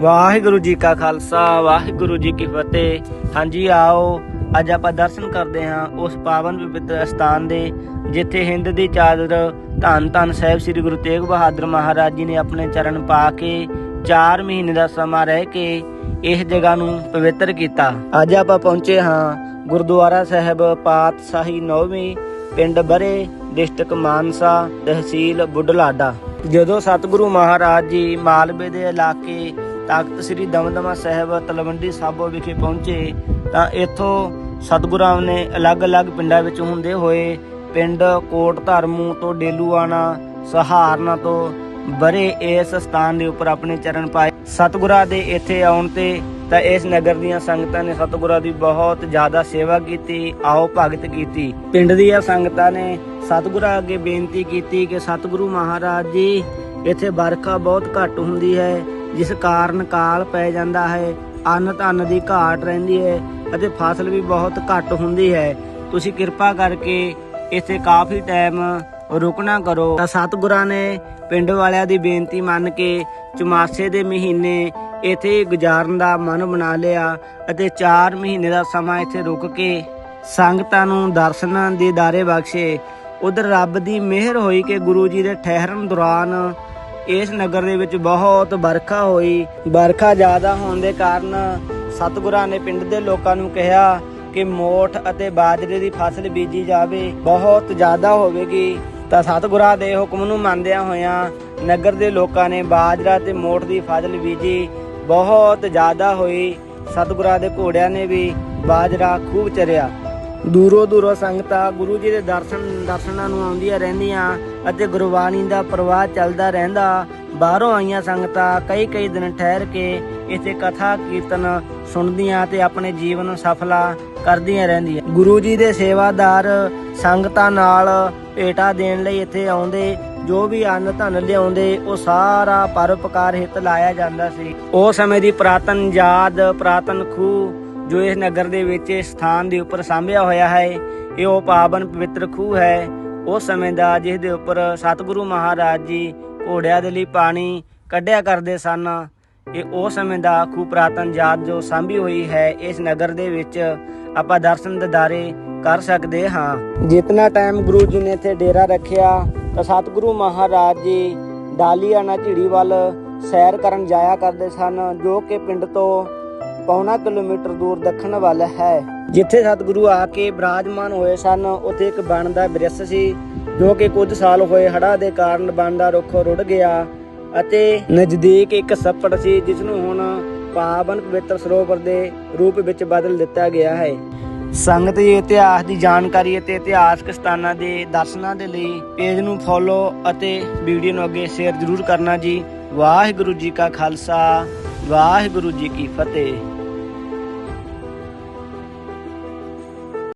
ਵਾਹਿਗੁਰੂ ਜੀ ਕਾ ਖਾਲਸਾ, ਵਾਹਿਗੁਰੂ ਜੀ ਕੀ ਫਤਿਹ। ਹਾਂਜੀ, ਆਓ, ਅੱਜ ਆਪਾਂ ਦਰਸ਼ਨ ਕਰਦੇ ਹਾਂ ਉਸ ਪਾਵਨ ਪਵਿੱਤਰ ਸਥਾਨ ਦੇ, ਜਿੱਥੇ ਹਿੰਦ ਦੀ ਚਾਦਰ ਧੰਨ ਧੰਨ ਸਾਹਿਬ ਸ੍ਰੀ ਗੁਰੂ ਤੇਗ ਬਹਾਦਰ ਮਹਾਰਾਜ ਜੀ ਨੇ ਆਪਣੇ ਚਰਨ ਪਾ ਕੇ 4 ਮਹੀਨੇ ਦਾ ਸਮਾਂ ਰਹਿ ਕੇ ਇਸ ਜਗ੍ਹਾ ਨੂੰ ਪਵਿੱਤਰ ਕੀਤਾ। ਅੱਜ ਆਪਾਂ ਪਹੁੰਚੇ ਹਾਂ ਗੁਰਦੁਆਰਾ ਸਾਹਿਬ ਪਾਤਸ਼ਾਹੀ ਨੌਵੀਂ ਪਿੰਡ ਬਰੇ, ਡਿਸਟ੍ਰਿਕਟ ਮਾਨਸਾ, ਤਹਿਸੀਲ ਬੁੱਢਲਾਡਾ। ਜਦੋਂ ਸਤਿਗੁਰੂ ਮਹਾਰਾਜ ਜੀ ਮਾਲਵੇ ਦੇ ਇਲਾਕੇ ਤਖਤ ਸ੍ਰੀ ਦਮਦਮਾ ਸਾਹਿਬ ਤਲਵੰਡੀ ਸਾਬੋ ਵਿਖੇ ਪਹੁੰਚੇ, ਤਾਂ ਇੱਥੋਂ ਸਤਿਗੁਰਾਂ ਨੇ ਅਲੱਗ-ਅਲੱਗ ਪਿੰਡਾਂ ਵਿੱਚ ਹੁੰਦੇ ਹੋਏ ਪਿੰਡ ਕੋਟ ਧਰਮੂ ਤੋਂ ਡੇਲੂਆਣਾ, ਸਹਾਰਨਾ ਤੋਂ ਬਰੇ ਇਸ ਸਥਾਨ ਦੇ ਉੱਪਰ ਆਪਣੇ ਚਰਨ ਪਾਏ। ਸਤਿਗੁਰਾਂ ਦੇ ਇੱਥੇ ਆਉਣ ਤੇ ਤਾਂ ਇਸ ਨਗਰ ਦੀਆਂ ਸੰਗਤਾਂ ਨੇ ਸਤਿਗੁਰਾਂ ਦੀ ਬਹੁਤ ਜ਼ਿਆਦਾ ਸੇਵਾ ਕੀਤੀ, ਆਓ ਭਗਤ ਕੀਤੀ। ਪਿੰਡ ਦੀਆਂ ਸੰਗਤਾਂ ਨੇ ਸਤਿਗੁਰਾਂ ਅੱਗੇ ਬੇਨਤੀ ਕੀਤੀ ਕਿ ਸਤਿਗੁਰੂ ਮਹਾਰਾਜ ਜੀ, ਇੱਥੇ ਵਰਖਾ ਬਹੁਤ ਘੱਟ ਹੁੰਦੀ ਹੈ ਜਿਸ ਕਾਰਨ ਕਾਲ ਪੈ ਜਾਂਦਾ ਹੈ, ਅੰਨ ਧਨ ਦੀ ਘਾਟ ਰਹਿੰਦੀ ਹੈ ਅਤੇ ਫਸਲ ਵੀ ਬਹੁਤ ਘੱਟ ਹੁੰਦੀ ਹੈ। ਤੁਸੀਂ ਕਿਰਪਾ ਕਰਕੇ ਇੱਥੇ ਕਾਫੀ ਟਾਈਮ ਰੁਕਣਾ ਕਰੋ। ਤਾਂ ਸਤਿਗੁਰਾਂ ਨੇ ਪਿੰਡ ਵਾਲਿਆਂ ਦੀ ਬੇਨਤੀ ਮੰਨ ਕੇ ਚੁਮਾਸੇ ਦੇ ਮਹੀਨੇ ਇੱਥੇ ਗੁਜ਼ਾਰਨ ਦਾ ਮਨ ਬਣਾ ਲਿਆ ਅਤੇ 4 ਮਹੀਨੇ ਦਾ ਸਮਾਂ ਇੱਥੇ ਰੁਕ ਕੇ ਸੰਗਤਾਂ ਨੂੰ ਦਰਸ਼ਨਾਂ ਦੇ ਦਾਰੇ ਬਖਸ਼ੇ। ਉਧਰ ਰੱਬ ਦੀ ਮਿਹਰ ਹੋਈ ਕਿ ਗੁਰੂ ਜੀ ਦੇ ਠਹਿਰਨ ਦੌਰਾਨ ਇਸ ਨਗਰ ਦੇ ਵਿੱਚ ਬਹੁਤ ਵਰਖਾ ਹੋਈ। ਵਰਖਾ ਜ਼ਿਆਦਾ ਹੋਣ ਦੇ ਕਾਰਨ ਸਤਿਗੁਰਾਂ ਨੇ ਪਿੰਡ ਦੇ ਲੋਕਾਂ ਨੂੰ ਕਿਹਾ ਕਿ ਮੋਠ ਅਤੇ ਬਾਜਰੇ ਦੀ ਫਸਲ ਬੀਜੀ ਜਾਵੇ। ਬਹੁਤ ਜ਼ਿਆਦਾ ਹੋਵੇਗੀ। ਤਾਂ ਸਤਿਗੁਰਾਂ ਦੇ ਹੁਕਮ ਨੂੰ ਮੰਨਦਿਆਂ ਹੋਇਆਂ ਨਗਰ ਦੇ ਲੋਕਾਂ ਨੇ ਬਾਜਰਾ ਤੇ ਮੋਠ ਦੀ ਫਸਲ ਬੀਜੀ। ਬਹੁਤ ਜ਼ਿਆਦਾ ਹੋਈ। ਸਤਿਗੁਰਾਂ ਦੇ ਘੋੜਿਆਂ ਨੇ ਵੀ ਬਾਜਰਾ ਖੂਬ ਚਰਿਆ। ਦੂਰੋਂ ਦੂਰੋਂ ਸੰਗਤਾਂ ਗੁਰੂ ਜੀ ਦੇ ਦਰਸ਼ਨ, ਦਰਸ਼ਨਾਂ ਨੂੰ ਆਉਂਦੀਆਂ ਰਹਿੰਦੀਆਂ। ਅਤੇ ਗੁਰਬਾਣੀ ਦਾ ਪ੍ਰਵਾਹ ਚੱਲਦਾ ਰਹਿੰਦਾ। ਬਾਹਰੋਂ ਆਈਆਂ ਸੰਗਤਾਂ ਕਈ ਕਈ ਦਿਨ ਠਹਿਰ ਕੇ ਇੱਥੇ ਕਥਾ ਕੀਰਤਨ ਸੁਣਦੀਆਂ ਤੇ ਆਪਣੇ ਜੀਵਨ ਨੂੰ ਸਫਲਾ ਕਰਦੀਆਂ ਰਹਿੰਦੀਆਂ। ਗੁਰੂ ਜੀ ਦੇ ਸੇਵਾਦਾਰ ਸੰਗਤਾਂ ਨਾਲ ਭੇਟਾ ਦੇਣ ਲਈ ਇੱਥੇ ਆਉਂਦੇ, ਜੋ ਵੀ ਅੰਨ ਧਨ ਲਿਆਉਂਦੇ, ਉਹ ਸਾਰਾ ਪਰਉਪਕਾਰ ਹਿੱਤ ਲਾਇਆ ਜਾਂਦਾ ਸੀ। ਉਹ ਸਮੇਂ ਦੀ ਪ੍ਰਾਤਨ ਯਾਦ, ਪ੍ਰਾਤਨ ਖੂਹ, ਜੋ ਇਸ ਨਗਰ ਦੇ ਵਿੱਚ ਇਸ ਸਥਾਨ ਦੇ ਉੱਪਰ ਸਾਂਭਿਆ ਹੋਇਆ ਹੈ, ਇਹ ਉਹ ਪਾਵਨ ਪਵਿੱਤਰ ਖੂਹ ਹੈ ਉਸ ਸਮੇਂ ਦਾ ਜਿਸ ਦੇ ਉੱਪਰ ਸਤਿਗੁਰੂ ਮਹਾਰਾਜ ਜੀ ਘੋੜਿਆਂ ਦੇ ਲਈ ਪਾਣੀ ਕੱਢਿਆ ਕਰਦੇ ਸਨ, ਇਹ ਉਸ ਸਮੇਂ ਦਾ ਖੂਬ ਪ੍ਰਾਤਨ ਯਾਦ ਜੋ ਸਾਂਭੀ ਹੋਈ ਹੈ, ਇਸ ਨਗਰ ਦੇ ਵਿੱਚ ਆਪਾਂ ਦਰਸ਼ਨ ਦਿਦਾਰੇ ਕਰ ਸਕਦੇ ਹਾਂ। ਜਿਤਨਾ ਟਾਈਮ ਗੁਰੂ ਜੀ ਨੇ ਇੱਥੇ ਡੇਰਾ ਰੱਖਿਆ, ਤਾਂ ਸਤਿਗੁਰੂ ਮਹਾਰਾਜ ਜੀ ਡਾਲੀਆਣਾ ਝਿੜੀ ਵੱਲ ਸੈਰ ਕਰਨ ਜਾਇਆ ਕਰਦੇ ਸਨ, ਜੋ ਕਿ ਪਿੰਡ ਤੋਂ ਪੌਣਾ ਕਿਲੋਮੀਟਰ ਦੂਰ ਦੱਖਣ ਵੱਲ ਹੈ। ਜਿੱਥੇ ਸਤਿਗੁਰੂ ਆ ਕੇ ਬਿਰਾਜਮਾਨ ਹੋਏ ਸਨ, ਉੱਥੇ ਇੱਕ ਬਣ ਦਾ ਬਿਰਸ ਸੀ, ਜੋ ਕਿ ਕੁਝ ਸਾਲ ਹੋਏ ਹੜ੍ਹਾਂ ਦੇ ਕਾਰਨ ਬਣ ਦਾ ਰੁੱਖ ਰੁੜ ਗਿਆ ਅਤੇ ਨਜ਼ਦੀਕ ਇੱਕ ਸੱਪੜ ਸੀ ਜਿਸ ਨੂੰ ਹੁਣ ਪਾਵਨ ਪਵਿੱਤਰ ਸਰੋਵਰ ਦੇ ਰੂਪ ਵਿੱਚ ਬਦਲ ਦਿੱਤਾ ਗਿਆ ਹੈ। ਸੰਗਤ ਜੀ ਇਤਿਹਾਸ ਦੀ ਜਾਣਕਾਰੀ ਅਤੇ ਇਤਿਹਾਸਕ ਸਥਾਨਾਂ ਦੇ ਦਰਸ਼ਨਾਂ ਦੇ ਲਈ ਪੇਜ ਨੂੰ ਫੋਲੋ ਅਤੇ ਵੀਡੀਓ ਨੂੰ ਅੱਗੇ ਸ਼ੇਅਰ ਜ਼ਰੂਰ ਕਰਨਾ ਜੀ। ਵਾਹਿਗੁਰੂ ਜੀ ਕਾ ਖਾਲਸਾ, ਵਾਹਿਗੁਰੂ ਜੀ ਕੀ ਫਤਿਹ।